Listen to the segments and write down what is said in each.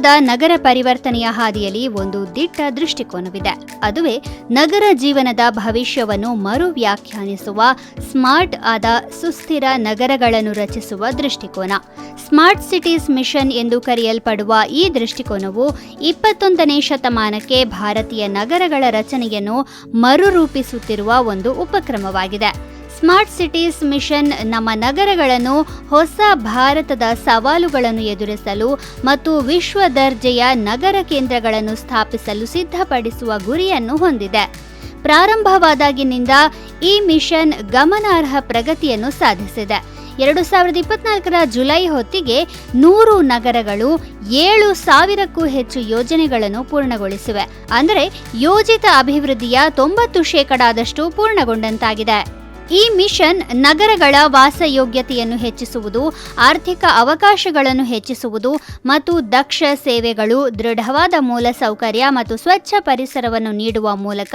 ಭಾರತದ ನಗರ ಪರಿವರ್ತನೆಯ ಹಾದಿಯಲ್ಲಿ ಒಂದು ದಿಟ್ಟ ದೃಷ್ಟಿಕೋನವಿದೆ. ಅದುವೇ ನಗರ ಜೀವನದ ಭವಿಷ್ಯವನ್ನು ಮರು ವ್ಯಾಖ್ಯಾನಿಸುವ ಸ್ಮಾರ್ಟ್ ಆದ ಸುಸ್ಥಿರ ನಗರಗಳನ್ನು ರಚಿಸುವ ದೃಷ್ಟಿಕೋನ. ಸ್ಮಾರ್ಟ್ ಸಿಟೀಸ್ ಮಿಷನ್ ಎಂದು ಕರೆಯಲ್ಪಡುವ ಈ ದೃಷ್ಟಿಕೋನವು ಇಪ್ಪತ್ತೊಂದನೇ ಶತಮಾನಕ್ಕೆ ಭಾರತೀಯ ನಗರಗಳ ರಚನೆಯನ್ನು ಮರುರೂಪಿಸುತ್ತಿರುವ ಒಂದು ಉಪಕ್ರಮವಾಗಿದೆ. ಸ್ಮಾರ್ಟ್ ಸಿಟೀಸ್ ಮಿಷನ್ ನಮ್ಮ ನಗರಗಳನ್ನು ಹೊಸ ಭಾರತದ ಸವಾಲುಗಳನ್ನು ಎದುರಿಸಲು ಮತ್ತು ವಿಶ್ವ ದರ್ಜೆಯ ನಗರ ಕೇಂದ್ರಗಳನ್ನು ಸ್ಥಾಪಿಸಲು ಸಿದ್ಧಪಡಿಸುವ ಗುರಿಯನ್ನು ಹೊಂದಿದೆ. ಪ್ರಾರಂಭವಾದಾಗಿನಿಂದ ಈ ಮಿಷನ್ ಗಮನಾರ್ಹ ಪ್ರಗತಿಯನ್ನು ಸಾಧಿಸಿದೆ. ಎರಡು ಸಾವಿರದ ಇಪ್ಪತ್ನಾಲ್ಕರ ಜುಲೈ ಹೊತ್ತಿಗೆ ನೂರು ನಗರಗಳು ಏಳು ಸಾವಿರಕ್ಕೂ ಹೆಚ್ಚು ಯೋಜನೆಗಳನ್ನು ಪೂರ್ಣಗೊಳಿಸಿವೆ. ಅಂದರೆ ಯೋಜಿತ ಅಭಿವೃದ್ಧಿಯ ತೊಂಬತ್ತು ಶೇಕಡಾದಷ್ಟು ಪೂರ್ಣಗೊಂಡಂತಾಗಿದೆ. ಈ ಮಿಷನ್ ನಗರಗಳ ವಾಸಯೋಗ್ಯತೆಯನ್ನು ಹೆಚ್ಚಿಸುವುದು, ಆರ್ಥಿಕ ಅವಕಾಶಗಳನ್ನು ಹೆಚ್ಚಿಸುವುದು ಮತ್ತು ದಕ್ಷ ಸೇವೆಗಳು, ದೃಢವಾದ ಮೂಲಸೌಕರ್ಯ ಮತ್ತು ಸ್ವಚ್ಛ ಪರಿಸರವನ್ನು ನೀಡುವ ಮೂಲಕ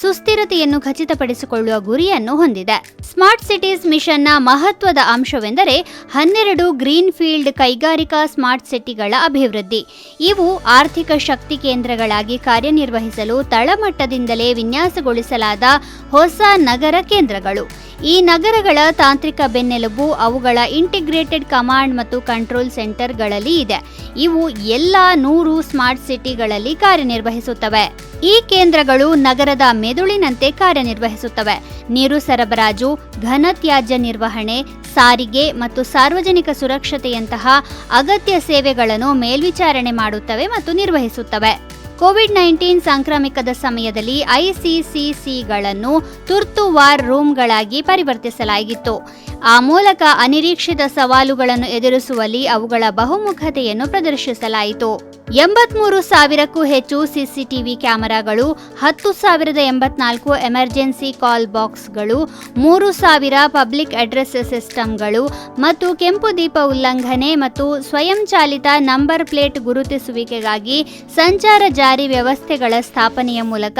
ಸುಸ್ಥಿರತೆಯನ್ನು ಖಚಿತಪಡಿಸಿಕೊಳ್ಳುವ ಗುರಿಯನ್ನು ಹೊಂದಿದೆ. ಸ್ಮಾರ್ಟ್ ಸಿಟೀಸ್ ಮಿಷನ್ನ ಮಹತ್ವದ ಅಂಶವೆಂದರೆ ಹನ್ನೆರಡು ಗ್ರೀನ್ ಫೀಲ್ಡ್ ಕೈಗಾರಿಕಾ ಸ್ಮಾರ್ಟ್ ಸಿಟಿಗಳ ಅಭಿವೃದ್ಧಿ. ಇವು ಆರ್ಥಿಕ ಶಕ್ತಿ ಕೇಂದ್ರಗಳಾಗಿ ಕಾರ್ಯನಿರ್ವಹಿಸಲು ತಳಮಟ್ಟದಿಂದಲೇ ವಿನ್ಯಾಸಗೊಳಿಸಲಾದ ಹೊಸ ನಗರ ಕೇಂದ್ರಗಳು. ಈ ನಗರಗಳ ತಾಂತ್ರಿಕ ಬೆನ್ನೆಲುಬು ಅವುಗಳ ಇಂಟಿಗ್ರೇಟೆಡ್ ಕಮಾಂಡ್ ಮತ್ತು ಕಂಟ್ರೋಲ್ ಸೆಂಟರ್ಗಳಲ್ಲಿ ಇದೆ. ಇವು ಎಲ್ಲ ನೂರು ಸ್ಮಾರ್ಟ್ ಸಿಟಿಗಳಲ್ಲಿ ಕಾರ್ಯನಿರ್ವಹಿಸುತ್ತವೆ. ಈ ಕೇಂದ್ರಗಳು ನಗರದ ಮೆದುಳಿನಂತೆ ಕಾರ್ಯನಿರ್ವಹಿಸುತ್ತವೆ. ನೀರು ಸರಬರಾಜು, ಘನತ್ಯಾಜ್ಯ ನಿರ್ವಹಣೆ, ಸಾರಿಗೆ ಮತ್ತು ಸಾರ್ವಜನಿಕ ಸುರಕ್ಷತೆಯಂತಹ ಅಗತ್ಯ ಸೇವೆಗಳನ್ನು ಮೇಲ್ವಿಚಾರಣೆ ಮಾಡುತ್ತವೆ ಮತ್ತು ನಿರ್ವಹಿಸುತ್ತವೆ. ಕೋವಿಡ್ ನೈನ್ಟೀನ್ ಸಾಂಕ್ರಾಮಿಕದ ಸಮಯದಲ್ಲಿ ಐಸಿಸಿಸಿಗಳನ್ನು ತುರ್ತು ವಾರ್ ರೂಮ್ಗಳಾಗಿ ಪರಿವರ್ತಿಸಲಾಗಿತ್ತು. ಆ ಮೂಲಕ ಅನಿರೀಕ್ಷಿತ ಸವಾಲುಗಳನ್ನು ಎದುರಿಸುವಲ್ಲಿ ಅವುಗಳ ಬಹುಮುಖತೆಯನ್ನು ಪ್ರದರ್ಶಿಸಲಾಯಿತು. ಎಂಬತ್ಮೂರು ಸಾವಿರಕ್ಕೂ ಹೆಚ್ಚು ಸಿಸಿಟಿವಿ ಕ್ಯಾಮೆರಾಗಳು, ಹತ್ತು ಸಾವಿರದ ಎಂಬತ್ನಾಲ್ಕು ಎಮರ್ಜೆನ್ಸಿ ಕಾಲ್ ಬಾಕ್ಸ್ಗಳು, ಮೂರು ಸಾವಿರ ಪಬ್ಲಿಕ್ ಅಡ್ರೆಸ್ ಸಿಸ್ಟಮ್ಗಳು ಮತ್ತು ಕೆಂಪು ದೀಪ ಉಲ್ಲಂಘನೆ ಮತ್ತು ಸ್ವಯಂಚಾಲಿತ ನಂಬರ್ ಪ್ಲೇಟ್ ಗುರುತಿಸುವಿಕೆಗಾಗಿ ಸಂಚಾರ ಜಾರಿ ವ್ಯವಸ್ಥೆಗಳ ಸ್ಥಾಪನೆಯ ಮೂಲಕ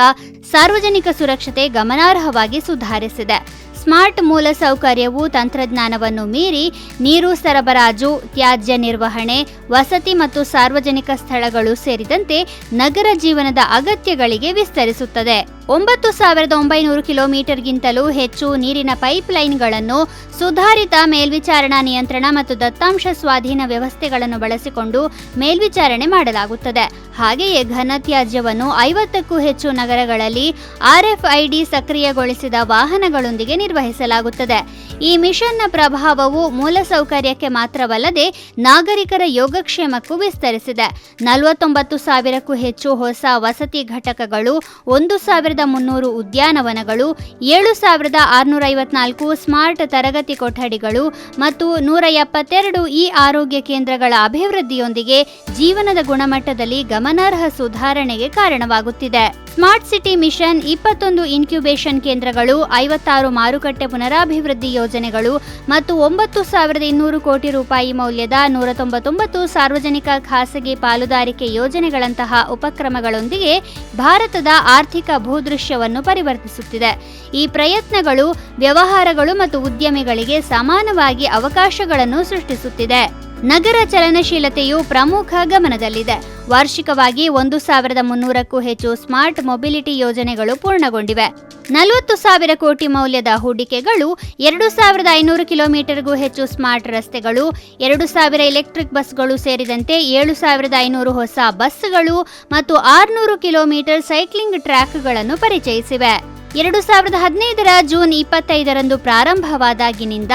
ಸಾರ್ವಜನಿಕ ಸುರಕ್ಷತೆ ಗಮನಾರ್ಹವಾಗಿ ಸುಧಾರಿಸಿದೆ. ಸ್ಮಾರ್ಟ್ ಮೂಲಸೌಕರ್ಯವು ತಂತ್ರಜ್ಞಾನವನ್ನು ಮೀರಿ ನೀರು ಸರಬರಾಜು, ತ್ಯಾಜ್ಯ ನಿರ್ವಹಣೆ, ವಸತಿ ಮತ್ತು ಸಾರ್ವಜನಿಕ ಸ್ಥಳಗಳು ಸೇರಿದಂತೆ ನಗರ ಜೀವನದ ಅಗತ್ಯಗಳಿಗೆ ವಿಸ್ತರಿಸುತ್ತದೆ. ಒಂಬತ್ತು ಸಾವಿರದ ಒಂಬೈನೂರು ಕಿಲೋಮೀಟರ್ಗಿಂತಲೂ ಹೆಚ್ಚು ನೀರಿನ ಪೈಪ್ಲೈನ್ಗಳನ್ನು ಸುಧಾರಿತ ಮೇಲ್ವಿಚಾರಣಾ ನಿಯಂತ್ರಣ ಮತ್ತು ದತ್ತಾಂಶ ಸ್ವಾಧೀನ ವ್ಯವಸ್ಥೆಗಳನ್ನು ಬಳಸಿಕೊಂಡು ಮೇಲ್ವಿಚಾರಣೆ ಮಾಡಲಾಗುತ್ತದೆ. ಹಾಗೆಯೇ ಘನತ್ಯಾಜ್ಯವನ್ನು ಐವತ್ತಕ್ಕೂ ಹೆಚ್ಚು ನಗರಗಳಲ್ಲಿ ಆರ್ಎಫ್ಐಡಿ ಸಕ್ರಿಯಗೊಳಿಸಿದ ವಾಹನಗಳೊಂದಿಗೆ ನಿರ್ವಹಿಸಲಾಗುತ್ತದೆ. ಈ ಮಿಷನ್ನ ಪ್ರಭಾವವು ಮೂಲಸೌಕರ್ಯಕ್ಕೆ ಮಾತ್ರವಲ್ಲದೆ ನಾಗರಿಕರ ಯೋಗಕ್ಷೇಮಕ್ಕೂ ವಿಸ್ತರಿಸಿದೆ. ನಲವತ್ತೊಂಬತ್ತು ಸಾವಿರಕ್ಕೂ ಹೆಚ್ಚು ಹೊಸ ವಸತಿ ಘಟಕಗಳು, ಒಂದು ಸಾವಿರದ ಮುನ್ನೂರು ಉದ್ಯಾನವನಗಳು, ಏಳು ಸಾವಿರದ ಆರುನೂರ ಐವತ್ನಾಲ್ಕು ಸ್ಮಾರ್ಟ್ ತರಗತಿ ಕೊಠಡಿಗಳು ಮತ್ತು ನೂರ ಎಪ್ಪತ್ತೆರಡು ಈ ಆರೋಗ್ಯ ಕೇಂದ್ರಗಳ ಅಭಿವೃದ್ಧಿಯೊಂದಿಗೆ ಜೀವನದ ಗುಣಮಟ್ಟದಲ್ಲಿ ಗಮನಾರ್ಹ ಸುಧಾರಣೆಗೆ ಕಾರಣವಾಗುತ್ತಿದೆ. ಸ್ಮಾರ್ಟ್ ಸಿಟಿ ಮಿಷನ್ ಇಪ್ಪತ್ತೊಂದು ಇನ್ಕ್ಯುಬೇಷನ್ ಕೇಂದ್ರಗಳು, ಐವತ್ತಾರು ಮಾರುಕಟ್ಟೆ ಪುನರಾಭಿವೃದ್ಧಿ ಯೋಜನೆಗಳು ಮತ್ತು ಒಂಬತ್ತು ಸಾವಿರದ ಇನ್ನೂರು ಕೋಟಿ ರೂಪಾಯಿ ಮೌಲ್ಯದ ನೂರ ತೊಂಬತ್ತೊಂಬತ್ತು ಸಾರ್ವಜನಿಕ ಖಾಸಗಿ ಪಾಲುದಾರಿಕೆ ಯೋಜನೆಗಳಂತಹ ಉಪಕ್ರಮಗಳೊಂದಿಗೆ ಭಾರತದ ಆರ್ಥಿಕ ಭೂದೃಶ್ಯವನ್ನು ಪರಿವರ್ತಿಸುತ್ತಿದೆ. ಈ ಪ್ರಯತ್ನಗಳು ವ್ಯವಹಾರಗಳು ಮತ್ತು ಉದ್ಯಮಿಗಳಿಗೆ ಸಮಾನವಾಗಿ ಅವಕಾಶಗಳನ್ನು ಸೃಷ್ಟಿಸುತ್ತಿದೆ. ನಗರ ಚಲನಶೀಲತೆಯು ಪ್ರಮುಖ ಗಮನದಲ್ಲಿದೆ. ವಾರ್ಷಿಕವಾಗಿ ಒಂದು ಸಾವಿರದ ಮುನ್ನೂರಕ್ಕೂ ಹೆಚ್ಚು ಸ್ಮಾರ್ಟ್ ಮೊಬಿಲಿಟಿ ಯೋಜನೆಗಳು ಪೂರ್ಣಗೊಂಡಿವೆ. ನಲವತ್ತು ಸಾವಿರ ಕೋಟಿ ಮೌಲ್ಯದ ಹೂಡಿಕೆಗಳು, ಎರಡು ಸಾವಿರದ ಐನೂರು ಕಿಲೋಮೀಟರ್ಗೂ ಹೆಚ್ಚು ಸ್ಮಾರ್ಟ್ ರಸ್ತೆಗಳು, ಎರಡು ಸಾವಿರ ಎಲೆಕ್ಟ್ರಿಕ್ ಬಸ್ಗಳು ಸೇರಿದಂತೆ ಏಳು ಸಾವಿರದ ಐನೂರು ಹೊಸ ಬಸ್ಗಳು ಮತ್ತು ಆರುನೂರು ಕಿಲೋಮೀಟರ್ ಸೈಕ್ಲಿಂಗ್ ಟ್ರ್ಯಾಕ್ಗಳನ್ನು ಪರಿಚಯಿಸಿವೆ. ಎರಡು ಸಾವಿರದ ಹದಿನೈದರ ಜೂನ್ ಇಪ್ಪತ್ತೈದರಂದು ಪ್ರಾರಂಭವಾದಾಗಿನಿಂದ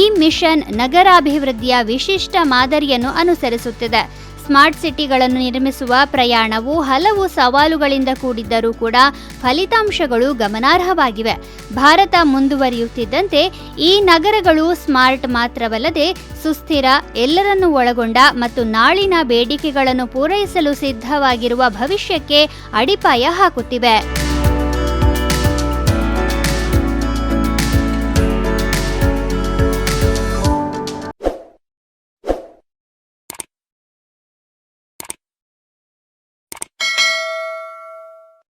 ಈ ಮಿಷನ್ ನಗರಾಭಿವೃದ್ಧಿಯ ವಿಶಿಷ್ಟ ಮಾದರಿಯನ್ನು ಅನುಸರಿಸುತ್ತಿದೆ. ಸ್ಮಾರ್ಟ್ ಸಿಟಿಗಳನ್ನು ನಿರ್ಮಿಸುವ ಪ್ರಯಾಣವು ಹಲವು ಸವಾಲುಗಳಿಂದ ಕೂಡಿದ್ದರೂ ಕೂಡ ಫಲಿತಾಂಶಗಳು ಗಮನಾರ್ಹವಾಗಿವೆ. ಭಾರತ ಮುಂದುವರಿಯುತ್ತಿದ್ದಂತೆ ಈ ನಗರಗಳು ಸ್ಮಾರ್ಟ್ ಮಾತ್ರವಲ್ಲದೆ ಸುಸ್ಥಿರ, ಎಲ್ಲರನ್ನೂ ಒಳಗೊಂಡ ಮತ್ತು ನಾಳಿನ ಬೇಡಿಕೆಗಳನ್ನು ಪೂರೈಸಲು ಸಿದ್ಧವಾಗಿರುವ ಭವಿಷ್ಯಕ್ಕೆ ಅಡಿಪಾಯ ಹಾಕುತ್ತಿವೆ.